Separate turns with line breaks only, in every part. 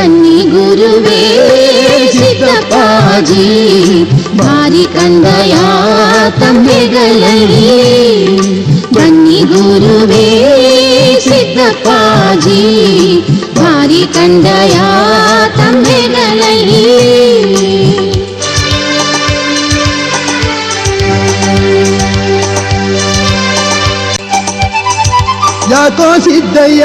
ಬನ್ನಿ ಗುರುವೇ ಸಿದ್ದಪ್ಪಾಜಿ ಭಾರಿ ಕಂದಯ ತಂಬೆಗಳಲ್ಲಿ ಬನ್ನಿ ಗುರುವೇ ಸಿದ್ದಪ್ಪಾಜಿ ಭಾರಿ ಕಂದಯ ತಂಬೆಗಳಲ್ಲಿ
ಯಾಕೋ ಸಿದ್ದಯ್ಯ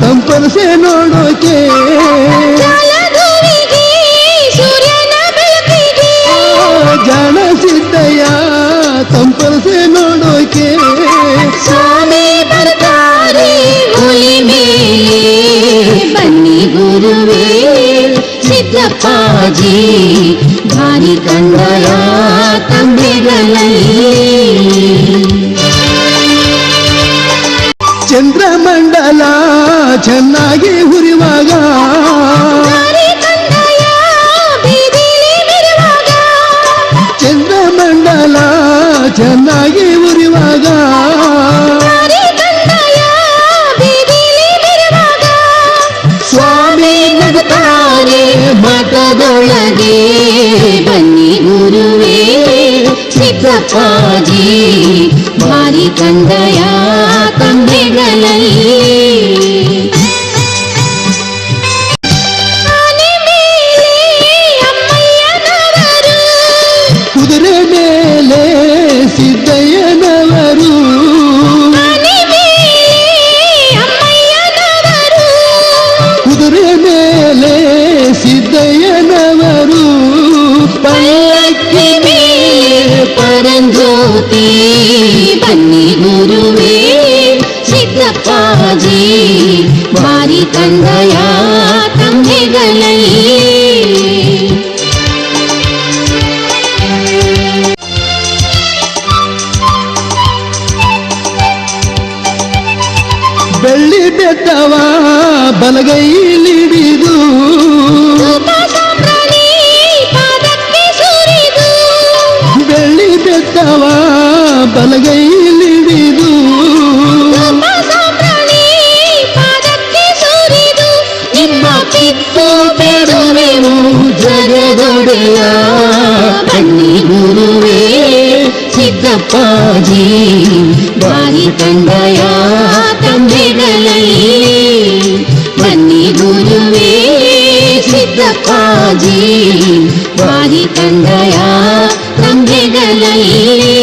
ತಂಪರಸೆ ನೋಡೋಕೆ
ಜಲಧುವಿಗೆ ಸೂರ್ಯನ ಬೆಳಕಿಗೆ
ಜಾಣ ಸಿದ್ದಯ್ಯ ತಂಪರಸೆ ನೋಡೋಕೆ
ಸ್ವಾಮಿ ಬರ್ತಾರೆ ಹುಲಿ ಮೇಲೆ ಬನ್ನಿ ಗುರುವೇ ಸಿದ್ದಪ್ಪಾಜಿ ಭಾರಿ ಕಂದಯ ತಂಬೆಗಳಲ್ಲಿ
ಚಂದ್ರಮಂಡಲ ಚೆನ್ನಾಗಿ ಹುರಿವಾಗ
ಭಾರಿ ಕಂದಯ ಬೀದಿಲಿ ಮೆರೆವಾಗ
ಚಂದ್ರಮಂಡಲ ಚೆನ್ನಾಗಿ ಉರಿವಾಗ
ಭಾರಿ ಕಂದಯ ಬೀದಿಲಿ ಮೆರೆವಾಗ
ಸ್ವಾಮಿ
ನಗುತ್ತಾರೆ ಮಠದೊಳಗೆ ಬನ್ನಿ ಗುರುವೇ ಸಿದ್ದಪ್ಪಾಜಿ ಭಾರಿ ಕಂದಯ ತಂದೆಗಳಲ್ಲಿ ಪಲ್ಲಕ್ಕಿ ಮೇಲೆ ಪರಂಜ್ಯೋತಿ ಬನ್ನಿ ಗುರುವೇ ಸಿದ್ದಪ್ಪಾಜಿ ಭಾರಿ ಕಂದಯ ತಂದೆಗಳಲ್ಲಿ
ಬೆಳ್ಳಿ ಬೆಟ್ಟವ ಬಲಗೈಲಿಡಿದು ಬಲಗೈಲಿಡಿದು
ಕಿತ್ತು ಬೇಡುವೆನು ಜಗದೊಡೆಯ ಕಣ್ಣಿ ಗುರುವೇ ಸಿದ್ದಪ್ಪಾಜಿ ಬಾಯಿ ತಂದಯ ತಂದೆಗಳಲ್ಲಿ ಬನ್ನಿ ಗುರುವೇ ಸಿದ್ದಪ್ಪಾಜಿ ಬಾಯಿ ತಂದಯ ತಂದೆಗಳಲ್ಲಿ